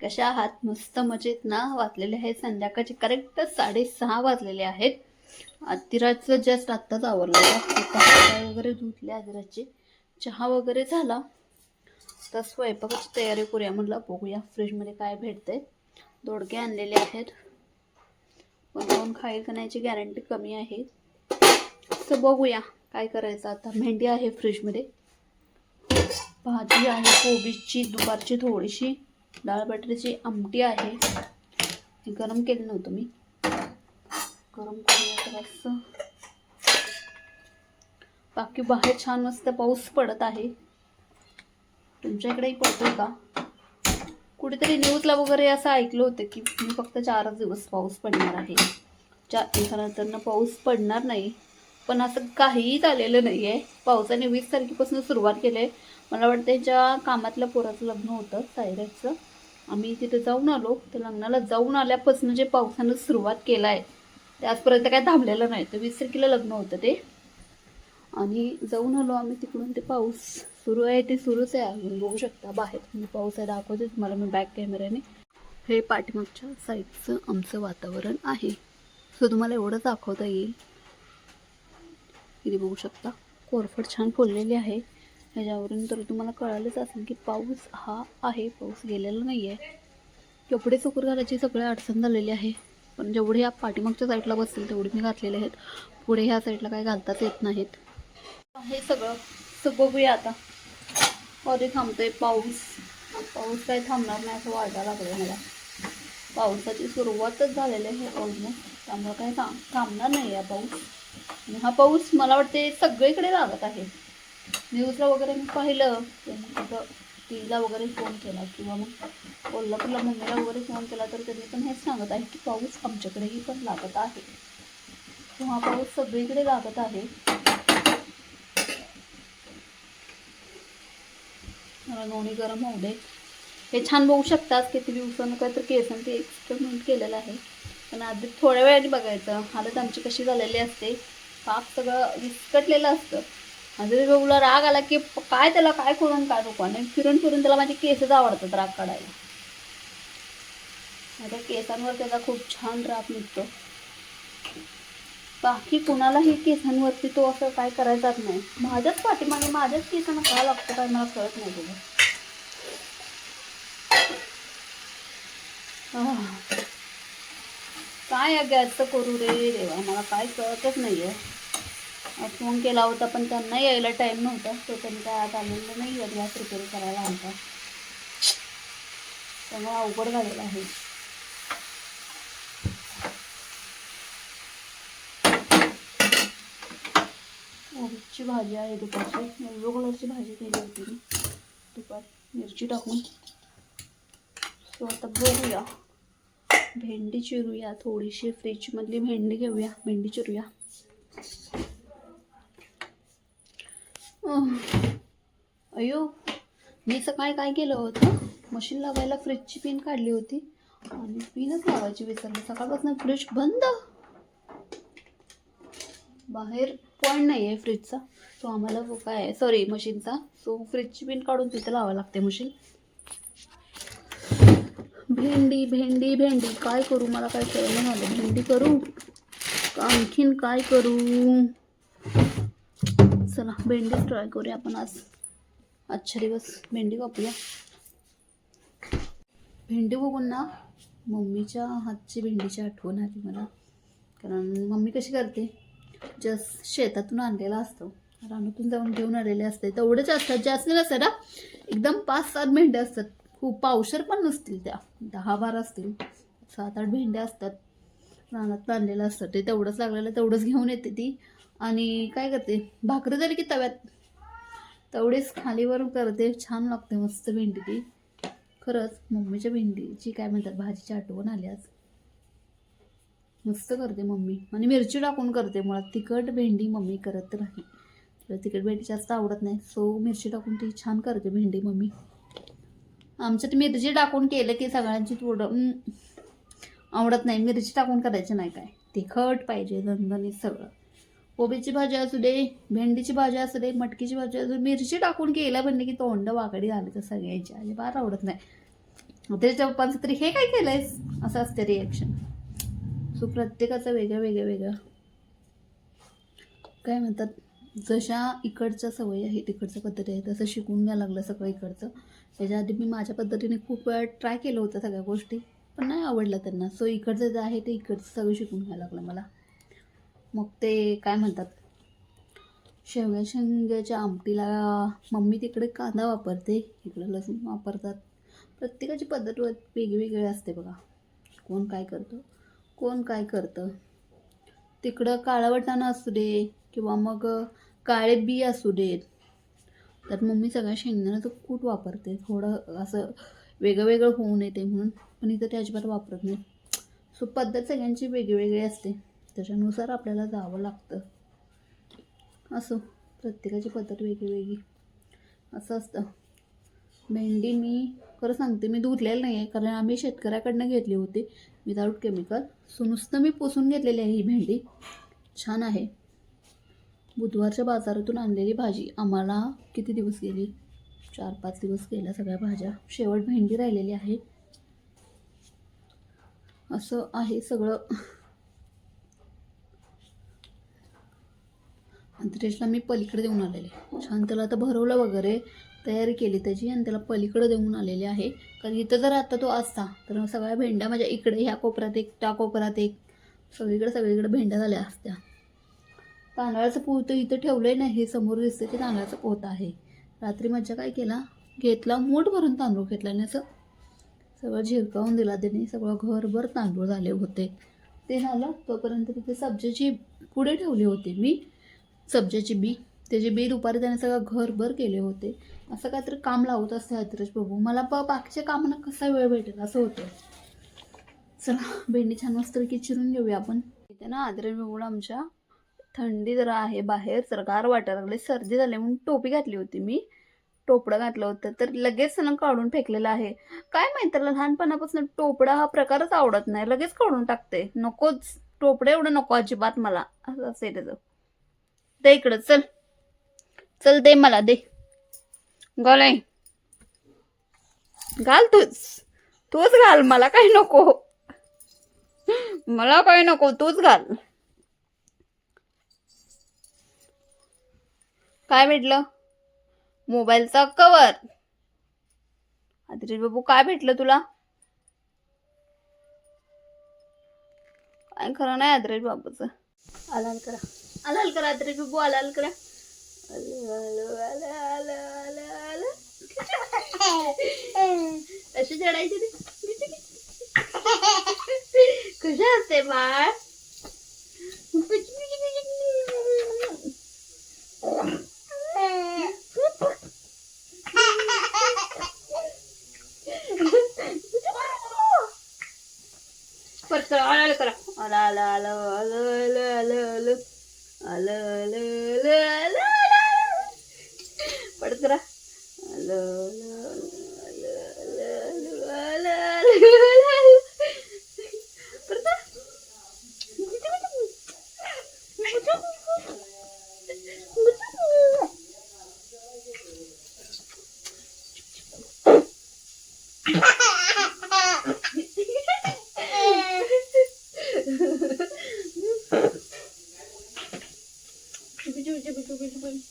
कशा आहात मस्त मजेत ना वाचलेले आहे संध्याकाळचे करेक्ट साडेसहा वाजलेले आहेत. अतिराजचं जस्ट आत्ताच आवडलं वगैरे धुतले अतिराजचे चहा वगैरे झाला. तर स्वयंपाकाची तयारी करूया म्हटलं. बघूया फ्रीजमध्ये काय भेटते दोडके आणलेले आहेत. पण जाऊन खाईल खाण्याची गॅरंटी कमी आहे. तर बघूया काय करायचं आता. भेंडी आहे फ्रीजमध्ये भाजी आहे कोबीची दुपारची थोडीशी. डाळ बटाट्याची आमटी आहे. हे गरम केलं नव्हतं मी. गरम केलं तर बाकी बाहेर छान मस्त पाऊस पडत आहे. तुमच्या इकडेही पडतोय का? कुठेतरी न्यूजला वगैरे असं ऐकलं होतं की मी फक्त चारच दिवस पाऊस पडणार आहे. चार दिवसानंतर पाऊस पडणार नाही. पण असं काहीही झालेलं नाही आहे पावसाने वीस तारखेपासून सुरुवात केली आहे मला वाटतं त्यांच्या कामातल्या पोराचं लग्न होतं सायराजचं आम्ही तिथे जाऊन आलो. तर लग्नाला जाऊन आल्यापासून जे पावसानं सुरुवात केला आहे ते आजपर्यंत काय थांबलेलं नाही. तर वीस तारखेला लग्न होतं ते. आणि जाऊन आलो आम्ही तिकडून. ते पाऊस सुरू आहे ते सुरूच आहे. अजून बघू शकता बाहेर. मी पाऊस आहे दाखवते तुम्हाला मी बॅक कॅमेऱ्याने हे पाठीमागच्या साईडचं आमचं वातावरण आहे. सो तुम्हाला एवढं दाखवता येईल. इथे बघू शकता? कोरफड छान फुललेली आहे. ह्याच्यावरून तर तुम्हाला कळालंच असेल की पाऊस हा आहे. पाऊस गेलेला नाही आहे कपडे सुकर घालायची सगळे अडचण झालेली आहे. पण जेवढे या पाठीमागच्या साईडला बसतील तेवढे मी घातलेले आहेत. पुढे ह्या साईडला काय घालताच येत नाहीत. हे सगळं सो बघूया आता. अरे थांबतोय पाऊस. पाऊस काही थांबणार नाही असं वाटायला लागलं मला. पावसाची सुरुवातच झालेली आहे ऑलमोस्ट त्यामुळे काही थांब थांबणार नाही आहे पाऊस. आणि हा पाऊस मला वाटते सगळीकडे लागत आहे. न्यूजला वगैरे मी पाहिलं तिला वगैरे फोन केला किंवा मग कोल्हापूरला मम्मीला वगैरे फोन केला तर त्यांनी पण हेच सांगत आहे की पाऊस आमच्याकडेही पण लागत आहे. हा पाऊस सगळीकडे लागत आहे. मला नोणी गरम होऊ दे. हे छान बघू शकतात किती दिवसानं काय तर केसन ते एक्सपेरिमेंट केलेलं आहे. पण आधी थोड्या वेळाने बघायचं. हालत आमची कशी झालेली असते. पाक सगळं विस्कटलेलं असतं. माझं बाबूला राग आला की काय त्याला काय करून काय नको आणि फिरून फिरून त्याला माझे केसच आवडतात राग काढायला. माझ्या केसांवर त्याचा खूप छान राग निघतो. बाकी कुणालाही केसांवरती तो असं काय करायचाच नाही. माझ्याच पाठीमागे माझ्याच केसांना काय लागतं काय मला कळत नाही तुला काय या गॅसचं करू रे देवा? मला काय कळतच नाही आहे फोन केला होता पण त्यांना यायला टाईम नव्हता. तो त्यांचा आज आलेलं नाही आहे गॅस रिपेअर करायला आमचा त्यामुळे अवघड झालेलं आहे. कोबीची भाजी आहे दुपारची. येलो कलरची भाजी केली होती मी. दुपार मिरची टाकून. सो आता बघूया. भेंडी चिरूया थोडीशी फ्रीजमधली भेंडी घेऊया भेंडी चिरूया. अयो मी सकाळी काय केलं होतं? मशीन लावायला फ्रीजची पिन काढली होती आणि पिनच लावायची विसरली. सकाळपासून फ्रीज बंद. बाहेर पॉईंट नाही आहे फ्रीजचा. सो आम्हाला काय आहे सॉरी मशीनचा. सो फ्रीजची पिन काढून तिथं लावावं लागते मशीन. भेंडी भेंडी भेंडी. काय करू? मला काय कळलं झालं भेंडी करू? का आणखीन काय करू? चला भेंडीच ट्राय करूया आपण आज. आजच्या दिवस भेंडी कापूया. भेंडी बघून ना मम्मीच्या हातची भेंडीची आठवण आली मला. कारण मम्मी कशी करते? जस्ट शेतातून आणलेला असतो. रानातून जाऊन घेऊन आलेले असते. तेवढेच असतात. जास्त नसतात ना एकदम पाच सात भेंड्या असतात. खूप पावशर पण नसतील त्या. दहा बारा असतील. सात आठ भेंड्या असतात. रानात आणलेलं असतं. ते तेवढंच लागलेलं तेवढंच घेऊन येते ती. आणि काय करते? भाकरी झाली की तव्यात. तेवढेच खालीवर करते. छान लागते मस्त भेंडी ती. खरंच मम्मीच्या भेंडीची काय म्हणतात? भाजीची आठवण आली आज. मस्त करते मम्मी. आणि मिरची टाकून करते. मुळात तिखट भेंडी मम्मी करत नाही. तिला तिखट भेंडी जास्त आवडत नाही. सो मिरची टाकून ती छान करते भेंडी मम्मी. आमच्यात मिरची टाकून केलं की सगळ्यांची थोडं आवडत नाही. मिरची टाकून करायची नाही काय. तिखट पाहिजे दणदणीत सगळं. कोबीची भाजी असू दे भेंडीची भाजी असू दे मटकीची भाजी असू दे मिरची टाकून केलं म्हणजे की तोंड वाकडी झाली तर सगळ्यांची अजिबात आवडत नाही. त्याच्या पप्पांचं तरी हे काय केलं आहेस असं असते रिॲक्शन सो प्रत्येकाचं वेगळं वेगळं वेगळं. काय म्हणतात? जशा इकडच्या सवयी आहेत तिकडच्या पद्धती आहे तसं शिकून घ्यायला लागलं सगळं इकडचं. त्याच्या आधी मी माझ्या पद्धतीने खूप वेळा ट्राय केलं होतं सगळ्या गोष्टी पण नाही आवडलं त्यांना. सो इकडचं जे आहे ते इकडचं सगळं शिकून घ्यायला लागलं मला. मग ते काय म्हणतात? शेवग्या शेंग्याच्या आमटीला मम्मी तिकडे कांदा वापरते. इकडे लसूण वापरतात. प्रत्येकाची पद्धत व- वेगवेगळी असते बघा. कोण काय करतं? कोण काय करतं? तिकडं काळा वाटाणा असू दे किंवा मग काळे बी असू देत. तर मम्मी सगळ्या शेंगदाण्याचं कूट वापरते. थोडं असं वेगळं वेगळं होऊ नये ते म्हणून पण इथं ते अजिबात वापरत नाही. सो पद्धत सगळ्यांची वेगळी असते. त्याच्यानुसार आपल्याला जावं लागतं. असो. प्रत्येकाची पद्धत वेगळी वेगळी असं असतं. भेंडी मी खरं सांगते मी धुतलेलं नाही आहे कारण आम्ही शेतकऱ्याकडनं घेतली होती. विदाऊट केमिकल सो नुसतं मी पुसून घेतलेली आहे ही भेंडी. छान आहे. बुधवारच्या बाजारातून आणलेली भाजी आम्हाला किती दिवस गेली? चार पाच दिवस गेल्या सगळ्या भाज्या. शेवट भेंडी राहिलेली आहे. असं आहे सगळं. अंतरेशला मी पलीकडे देऊन आलेले. छान त्याला आता भरवलं वगैरे तयारी केली त्याची आणि त्याला पलीकडे देऊन आलेले आहे. कारण इथं जर आता तो असता तर सगळ्या भेंड्या माझ्या इकडे ह्या कोपऱ्यात एक त्या कोपऱ्यात एक. सगळीकडे सगळीकडे भेंड्या झाल्या असत्या. तांदळाचं पोतं इथं ठेवलं नाही हे समोर दिसते ते तांदळाचं पोतं आहे. रात्री मज्जा काय केला? घेतला मूठ भरून तांदूळ घेतला आणि असं सगळं झिरकावून दिला त्याने. सगळं घरभर तांदूळ झाले होते. ते झालं तोपर्यंत तिथे सब्जेची पुढे ठेवली होती मी. सब्जाची बी. त्याचे बी दुपारी त्याने सगळं घरभर केले होते. असं काहीतरी काम लावत असते हत्रेश प्रभू. मला प बाकीच्या कामांना कसा वेळ भेटेल असं होतं. चला भेंडी छान मस्तपैकी चिरून घेऊया आपण. इथे ना आदरे प्रभूला आमच्या थंडी जरा आहे बाहेर सरकार वाटायला लागले सर्दी झाली म्हणून टोपी घातली होती मी. टोपडं घातलं होतं तर लगेच ना काढून फेकलेलं आहे. काय माहीत त्याला लहानपणापासून टोपडा हा प्रकारच आवडत नाही लगेच काढून टाकते. नकोच टोपडं एवढं नको अजिबात मला. असं असेल त्याचं. ते इकडं चल. चल दे मला दे. घाल घाल तूच. तूच घाल मला काही नको. मला काही नको तूच घाल. काय भेटलं? मोबाईलचा कवर. आदित्य बाबू काय भेटलं तुला? काय खरं नाही आदरेश बाबूचं. आलाल करा. आलाल करा आदरेश बाबू आलाल करा. अशी चढायची ती. कशा असते बाळ? పడుతురా హలో bisous, bisous, bisous,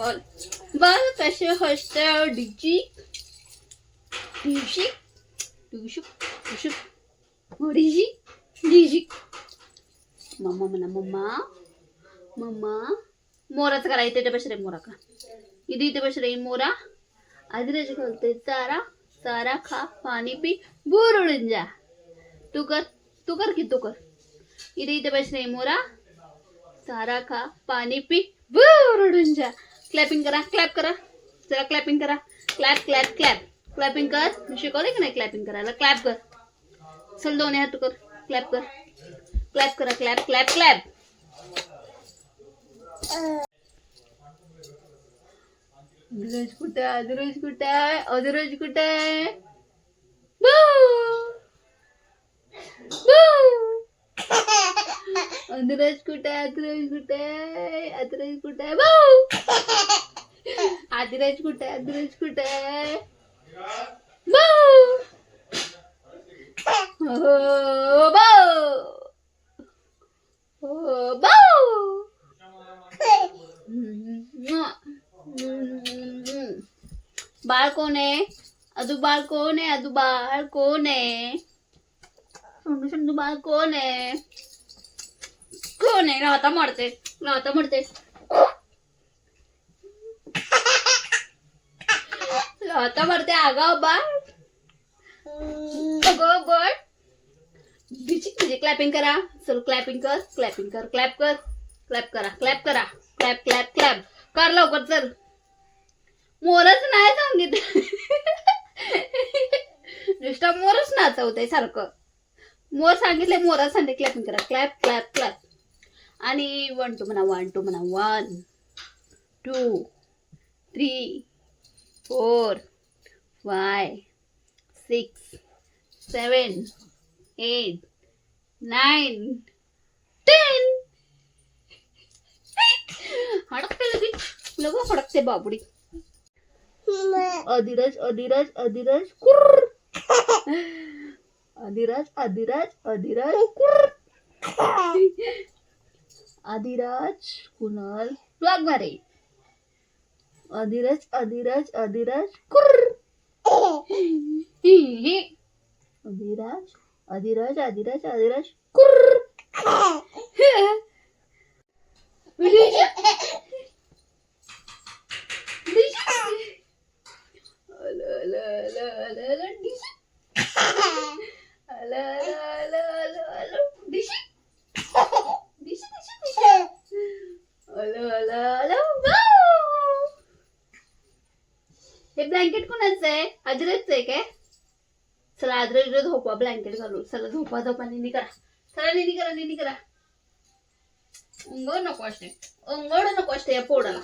हसते बॉल. बॉल कशी हसते डिची डिशी डिशू डिशू डीजी? मम्मा म्हणा मम्मा. मम्मा. मोराचं करा इथे इथे बसरे मोरा का इथे इथे बसरे मोरा. आधी त्याची खोलते चारा. चारा खा पाणी पी बोर उडून जा. तू कर तू कर की तू कर. इथे इथे बस मोरा. चारा खा पाणी पी बू, उडून जा. क्लॅपिंग करा क्लॅप करा. जरा क्लॅपिंग करा. क्लॅप क्लॅप क्लॅप क्लॅपिंग कर. शिकवले की नाही क्लॅपिंग करायला क्लॅप कर. चल दोन्ही हात कर. क्लॅप कर. क्लॅप करा क्लॅप क्लॅप क्लॅप अधुराज कुठे? अधुराज कुठे? आहे अधुराज कुठे? आहे अधुराज कुठे आहे कुठे आहे कुठे आहे भाऊ आदिराज कुठे आहे कुठे भाऊ हो भाऊ हो भाऊ बाळ कोण आहे अदू बाळ कोण आहे अदू बाळ कोण आहे समजू बाळ कोण आहे हो, कोण आहे नव्हता मरते नव्हता मरते. आता मरते आगाव बा गो गोड म्हणजे क्लॅपिंग करा. चल क्लॅपिंग कर क्लॅपिंग कर क्लॅप कर. क्लॅप करा क्लॅप करा. क्लॅप क्लॅप क्लॅप कर लवकर चल. मोरच नाही सांगितलं. नुसतं मोरच नाचवतंय सारखं. मोर सांगितले मोरच सांगते क्लॅपिंग करा. क्लॅप क्लॅप क्लॅप आणि वन टू म्हणा वन टू म्हणा one two three four five six seven eight nine ten हडकते लगेच लग हडकते बाबडी. अधिराज अधिराज अधिराज कुर्र. अधिराज अधिराज अधिराज कुर्र. आदिराज कुणाल वाघमारे. अधिराज अधिराज अधिराज कुर्र. हि, अधिराज अधिराज अधिराज अधिराज कुर्र अला, अला, अला, अला, ब्लँकेट कोणाचं आहे? अजरच आहे काय? चला आदर झोपा ब्लँकेट घालून चला झोपा झोपा निनी करा. चला निनी करा निनी करा. अंगड नको असते. अंगड नको असते या पोडाला